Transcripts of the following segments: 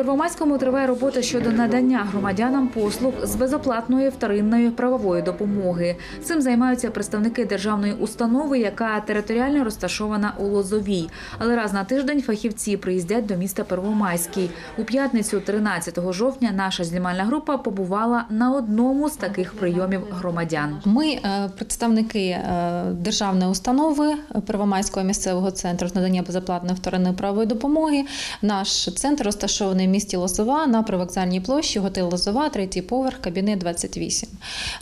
Первомайському триває робота щодо надання громадянам послуг з безоплатної вторинної правової допомоги. Цим займаються представники державної установи, яка територіально розташована у Лозовій. Але раз на тиждень фахівці приїздять до міста Первомайський. У п'ятницю, 13 жовтня, наша знімальна група побувала на одному з таких прийомів громадян. Ми е, представники е, державної установи Первомайського місцевого центру з надання безоплатної вторинної правової допомоги. Наш центр розташований місті Лозова на привокзальній площі, готель Лозова, третій поверх, кабінет 28.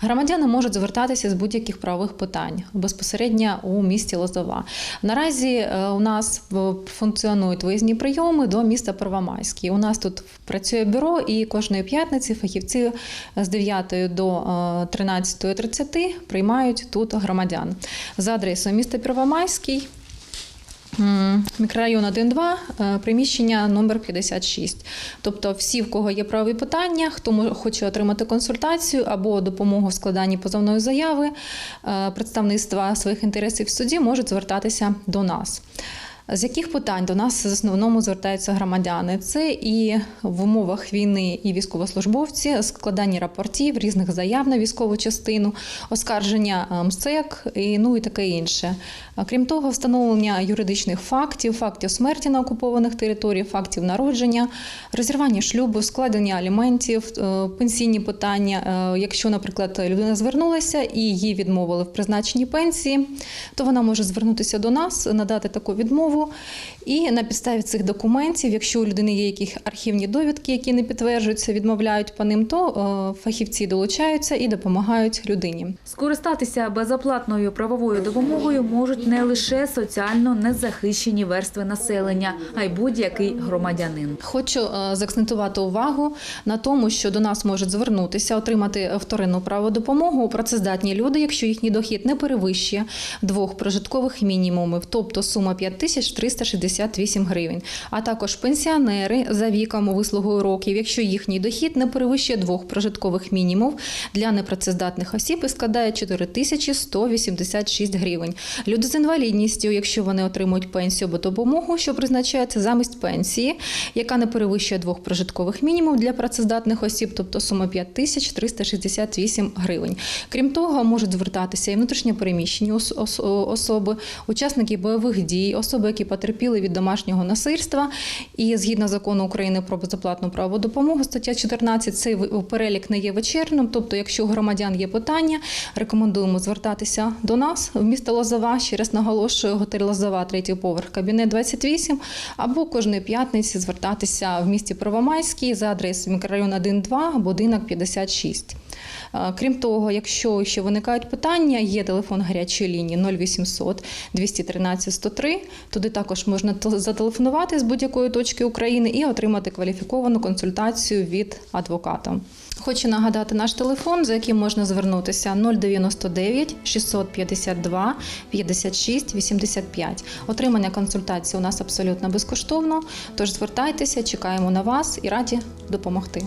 Громадяни можуть звертатися з будь-яких правових питань безпосередньо у місті Лозова. Наразі е, у нас функціонують виїзні прийоми до міста Первомайський. У нас тут працює бюро, і кожної п'ятниці фахівці з 9 до е, 13.30 приймають тут громадян за адресою міста Первомайський. Мікрорайон 1-2, е, приміщення номер 56. Тобто, всі, в кого є правові питання, хто хоче отримати консультацію або допомогу в складанні позовної заяви, е, представництва своїх інтересів в суді, можуть звертатися до нас. З яких питань до нас в основному звертаються громадяни? Це і в умовах війни і військовослужбовці, складання рапортів, різних заяв на військову частину, оскарження е, МСЕК і ну і таке інше. Крім того, встановлення юридичних фактів, фактів смерті на окупованих територіях, фактів народження, розірвання шлюбу, складення аліментів, е, пенсійні питання. Е, Якщо, наприклад, людина звернулася і їй відмовили в призначенні пенсії, то вона може звернутися до нас, надати таку відмову. І на підставі цих документів, якщо у людини є якісь архівні довідки, які не підтверджуються, відмовляють по ним, то е, фахівці долучаються і допомагають людині. Скористатися безоплатною правовою допомогою можуть не лише соціально незахищені верстви населення, а й будь-який громадянин. Хочу е, заакцентувати увагу на тому, що до нас можуть звернутися, отримати вторинну правову допомогу працездатні люди, якщо їхній дохід не перевищує двох прожиткових мінімумів, тобто сума 5368 гривень, а також пенсіонери за віком вислугою років, якщо їхній дохід не перевищує двох прожиткових мінімумів для непрацездатних осіб і складає 4186 гривень. Люди з інвалідністю, якщо вони отримують пенсію або допомогу, що призначається замість пенсії, яка не перевищує двох прожиткових мінімумів для працездатних осіб, тобто сума 5368 гривень. Крім того, можуть звертатися і внутрішньопереміщені ос- ос- особи, учасники бойових дій, особи, які потерпіли від домашнього насильства. І згідно закону України про безоплатну правову допомогу, стаття 14, цей перелік не є вечірним. Тобто, якщо у громадян є питання, рекомендуємо звертатися до нас в місто Лозова. Ще раз наголошую, готель Лозова, третій поверх, кабінет 28, або кожної п'ятниці звертатися в місті Первомайський за адресою мікрорайон 1-2, будинок 56. Е, Крім того, якщо ще виникають питання, є телефон гарячої лінії 0800 213 103. Туди також можна тел- зателефонувати з будь-якої точки України і отримати кваліфіковану консультацію від адвоката. Хочу нагадати наш телефон, за яким можна звернутися 099 652 56 85. Отримання консультації у нас абсолютно безкоштовно. Тож звертайтеся, чекаємо на вас і раді допомогти.